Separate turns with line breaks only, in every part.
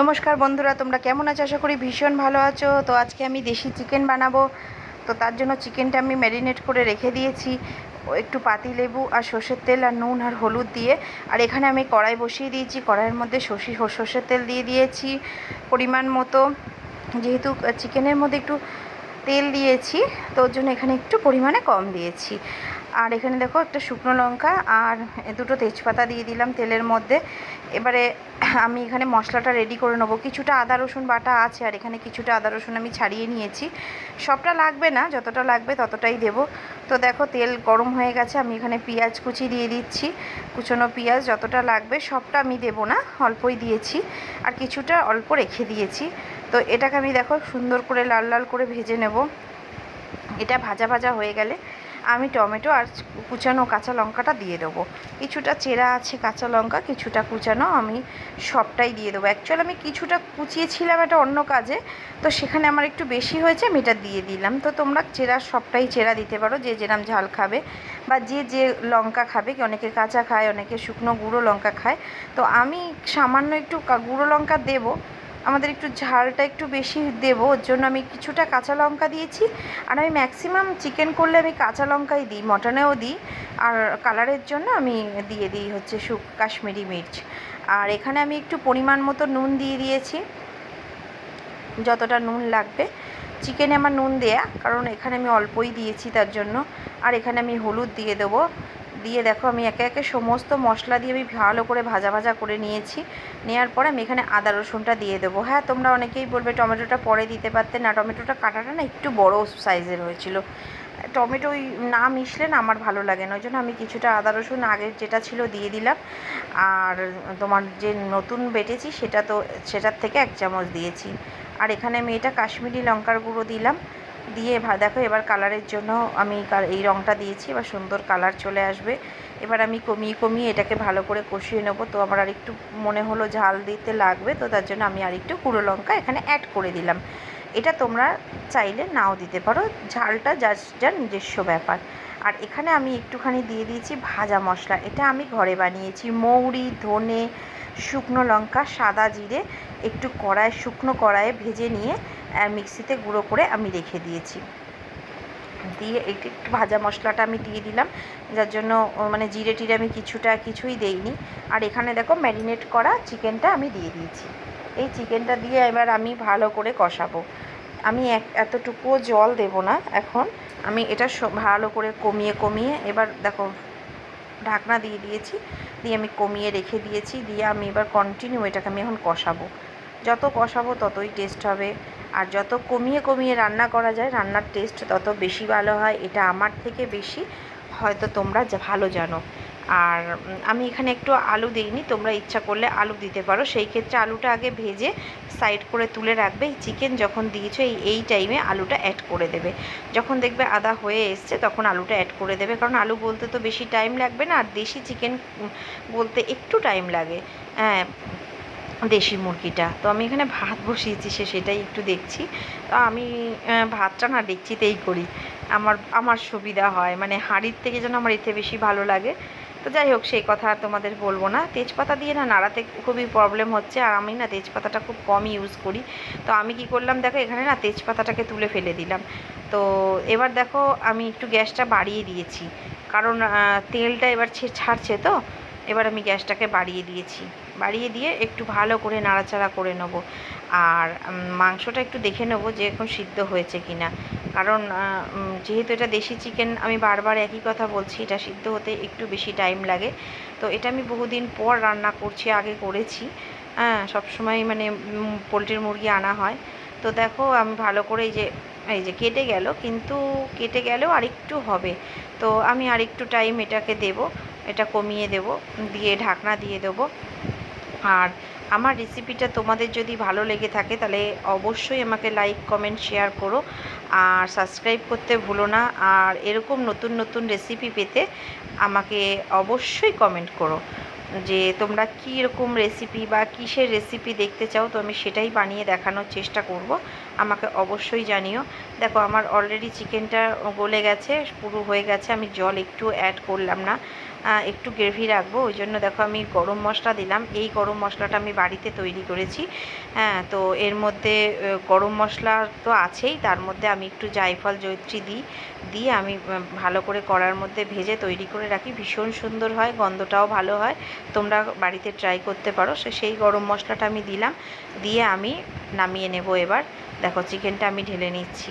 নমস্কার বন্ধুরা, তোমরা কেমন আছো? আশা করি ভীষণ ভালো আছো। তো আজকে আমি দেশি চিকেন বানাবো। তো তার জন্য চিকেনটা আমি ম্যারিনেট করে রেখে দিয়েছি। একটু পাতি লেবু আর সর্ষের তেল আর নুন আর হলুদ দিয়ে। আর এখানে আমি কড়াই বসিয়ে দিয়েছি। কড়াইয়ের মধ্যে সর্ষে সর্ষের তেল দিয়ে দিয়েছি পরিমাণ মতো। যেহেতু চিকেনের মধ্যে একটু তেল দিয়েছি, তো ওর জন্য এখানে একটু পরিমাণে কম দিয়েছি। আর এখানে দেখো একটা শুকনো লঙ্কা আর দুটো তেজপাতা দিয়ে দিলাম তেলের মধ্যে। এবারে আমি এখানে মশলাটা রেডি করে নেব। কিছুটা আদা, রসুন বাটা আছে আর এখানে কিছুটা আদা, রসুন আমি ছাড়িয়ে নিয়েছি। সবটা লাগবে না, যতটা লাগবে ততটাই দেব। তো দেখো তেল গরম হয়ে গেছে, আমি এখানে পেঁয়াজ কুচি দিয়ে দিচ্ছি। কুচনো পেঁয়াজ যতটা লাগবে সবটা আমি দেবো না, অল্পই দিয়েছি। আর কিছুটা অল্প রেখে দিয়েছি। তো এটাকে আমি দেখো সুন্দর করে লাল লাল করে ভেজে নেব। এটা ভাজা ভাজা হয়ে গেলে আমি টমেটো আর কুচানো কাঁচা লঙ্কাটা দিয়ে দেবো। কিছুটা চেরা আছে কাঁচা লঙ্কা, কিছুটা কুচানো আমি সবটাই দিয়ে দেবো। অ্যাকচুয়ালি আমি কিছুটা কুচিয়েছিলাম এটা অন্য কাজে, তো সেখানে আমার একটু বেশি হয়েছে, আমি এটা দিয়ে দিলাম। তো তোমরা চেরা, সবটাই চেরা দিতে পারো, যে যেরাম ঝাল খাবে বা যে যে লঙ্কা খাবে, কি অনেকে কাঁচা খায়, অনেকে শুকনো গুঁড়ো লঙ্কা খায়। তো আমি সামান্য একটু গুঁড়ো লঙ্কা দেবো আমাদের একটু ঝালটা একটু বেশি দেবো, ওর জন্য আমি কিছুটা কাঁচা লঙ্কা দিয়েছি। আর আমি ম্যাক্সিমাম চিকেন করলে আমি কাঁচা লঙ্কাই দিই, মটনেও দিই। আর কালারের জন্য আমি দিয়ে দিই হচ্ছে সু কাশ্মীরি মির্চ। আর এখানে আমি একটু পরিমাণ মতো নুন দিয়ে দিয়েছি। যতটা নুন লাগবে। চিকেনে আমার নুন দেয়া, কারণ এখানে আমি অল্পই দিয়েছি তার জন্য। আর এখানে আমি হলুদ দিয়ে দেবো। দিয়ে দেখো আমি একে একে সমস্ত মশলা দিয়ে আমি ভালো করে ভাজা ভাজা করে নিয়েছি। নেওয়ার পরে আমি এখানে আদা রসুনটা দিয়ে দেবো। হ্যাঁ তোমরা অনেকেই বলবে টমেটোটা পরে দিতে পারতে। না, টমেটোটা কাটাটা না একটু বড় সাইজের হয়েছিল। টমেটো না মিশলে না আমার ভালো লাগে না। ওই জন্য আমি কিছুটা আদা রসুন আগের যেটা ছিল দিয়ে দিলাম। আর তোমার যে নতুন বেটেছি সেটা তো সেটার থেকে এক চামচ দিয়েছি। আর এখানে আমি এটা কাশ্মীরি লঙ্কার গুঁড়ো দিলাম। দিয়ে ভা- দেখো, এবার কালারের জন্য আমি এই রঙটা দিয়েছি, এবার সুন্দর কালার চলে আসবে। এবার আমি কমিয়ে কমিয়ে এটাকে ভালো করে কষিয়ে নেব। তো আমার আর একটু মনে হলো ঝাল দিতে লাগবে, তো তার জন্য আমি আর একটু গুঁড়ো লঙ্কা এখানে অ্যাড করে দিলাম। এটা তোমরা চাইলে নাও দিতে পারো, ঝালটা যার যার নিজস্ব ব্যাপার। আর এখানে আমি একটুখানি দিয়ে দিয়েছি ভাজা মশলা। এটা আমি ঘরে বানিয়েছি, মৌরি, ধনে, শুকনো লঙ্কা, সাদা জিরে, একটু কড়ায়, শুকনো কড়াইয়ে ভেজে নিয়ে মিক্সিতে গুঁড়ো করে আমি রেখে দিয়েছি। দিয়ে একটু ভাজা মশলাটা আমি দিয়ে দিলাম, যার জন্য মানে জিরে টিরে আমি কিছুটা কিছুই দেইনি। আর এখানে দেখো ম্যারিনেট করা চিকেনটা আমি দিয়ে দিয়েছি। এই চিকেনটা দিয়ে এবার আমি ভালো করে কষাবো। আমি এক, এতটুকুও জল দেব না এখন। আমি এটা ভালো করে কমিয়ে কমিয়ে এবার দেখো ঢাকনা দিয়ে দিয়েছি। দিয়ে আমি কমিয়ে রেখে দিয়েছি। দিয়ে আমি এবার কন্টিনিউ এটাকে আমি এখন কষাবো। যত কষাবো ততই টেস্ট হবে। আর যত কমিয়ে কমিয়ে রান্না করা যায়, রান্নার টেস্ট তত বেশি ভালো হয়। এটা আমার থেকে বেশি, হয়তো তোমরা ভালো জানো। আর আমি এখানে একটু আলু দিইনি, তোমরা ইচ্ছা করলে আলু দিতে পারো। সেই ক্ষেত্রে আলুটা আগে ভেজে সাইড করে তুলে রাখবে। এই চিকেন যখন দিয়েছ, এই এই টাইমে আলুটা অ্যাড করে দেবে। যখন দেখবে আদা হয়ে এসছে, তখন আলুটা অ্যাড করে দেবে। কারণ আলু বলতে তো বেশি টাইম লাগবে না, আর দেশি চিকেন বলতে একটু টাইম লাগে। হ্যাঁ দেশি মুরগিটা। তো আমি এখানে ভাত বসিয়েছি, সে সেটাই একটু দেখছি। তো আমি ভাতটা না দেখছিতেই করি। আমার আমার সুবিধা হয়। মানে হাঁড়ির থেকে যেন আমার এতে বেশি ভালো লাগে। তো যাই হোক, সেই কথা আর তোমাদের বলব না। তেজপাতা দিয়ে না নাড়াতে খুবই প্রবলেম হচ্ছে। আর আমি না তেজপাতাটা খুব কম ইউজ করি। তো আমি কি করলাম, দেখো এখানে না তেজপাতাটাকে তুলে ফেলে দিলাম। তো এবার দেখো, আমি একটু গ্যাসটা বাড়িয়ে দিয়েছি। কারণ তেলটা এবার ছাড়ছে তো। এবার আমি গ্যাসটাকে বাড়িয়ে দিয়েছি। বাড়িয়ে দিয়ে একটু ভালো করে নাড়াচাড়া করে নেব। আর মাংসটা একটু দেখে নেব যে এখন সিদ্ধ হয়েছে কি না কারণ যেহেতু এটা দেশি চিকেন, আমি বারবার একই কথা বলছি, এটা সিদ্ধ হতে একটু বেশি টাইম লাগে। তো এটা আমি বহুদিন পর রান্না করছি, আগে করেছি। হ্যাঁ সবসময় মানে পোলট্রির মুরগি আনা হয়। তো দেখো, আমি ভালো করে এই যে এই যে কেটে গেল, কিন্তু কেটে গেলেও আরেকটু হবে। তো আমি আরেকটু টাইম এটাকে দেব, এটা কমিয়ে দেব, দিয়ে ঢাকনা দিয়ে দেবো। আর আমার রেসিপিটা তোমাদের যদি ভালো লেগে থাকে, তাহলে অবশ্যই আমাকে লাইক কমেন্ট শেয়ার করো। আর সাবস্ক্রাইব করতে ভুলো না। আর এরকম নতুন নতুন রেসিপি পেতে আমাকে অবশ্যই কমেন্ট করো। যে তোমরা কী রকম রেসিপি বা কিসের রেসিপি দেখতে চাও, তো আমি সেটাই বানিয়ে দেখানোর চেষ্টা করব। আমাকে অবশ্যই জানিও। দেখো, আমার অলরেডি চিকেনটা গলে গেছে, পুরো হয়ে গেছে, আমি জল একটু অ্যাড করলাম না। একটু গ্রেভি রাখব, ওই জন্য দেখো আমি গরম মশলা দিলাম। এই গরম মশলাটা আমি বাড়িতে তৈরি করেছি। হ্যাঁ তো এর মধ্যে গরম মশলা তো আছেই, তার মধ্যে আমি একটু জায়ফল, জয়িত্রী দিই, দিয়ে আমি ভালো করে কড়ার মধ্যে ভেজে তৈরি করে রাখি। ভীষণ সুন্দর হয়, গন্ধটাও ভালো হয়। তোমরা বাড়িতে ট্রাই করতে পারো। সেই গরম মশলাটা আমি দিলাম, দিয়ে আমি নামিয়ে নেব এবার। দেখো চিকেনটা আমি ঢেলে নিচ্ছি।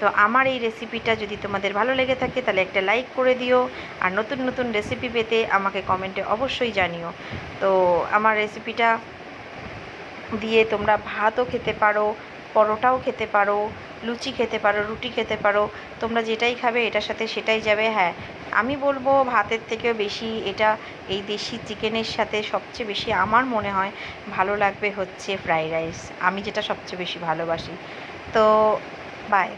তো আমার এই রেসিপিটা যদি তোমাদের ভালো লেগে থাকে, তাহলে একটা লাইক করে দিও। আর নতুন নতুন রেসিপি পেতে আমাকে কমেন্টে অবশ্যই জানিও। তো আমার রেসিপিটা দিয়ে তোমরা ভাতও খেতে পারো, পরোটাও খেতে পারো, লুচি খেতে পারো, রুটি খেতে পারো, তোমরা যেটাই খাবে, এটার সাথে সেটাই যাবে। হ্যাঁ আমি বলব ভাতের থেকেও বেশি এটা এই দেশি চিকেনের সাথে সবচেয়ে বেশি আমার মনে হয় ভালো লাগবে হচ্ছে ফ্রাইড রাইস। আমি যেটা সবচেয়ে বেশি ভালোবাসি। তো বাই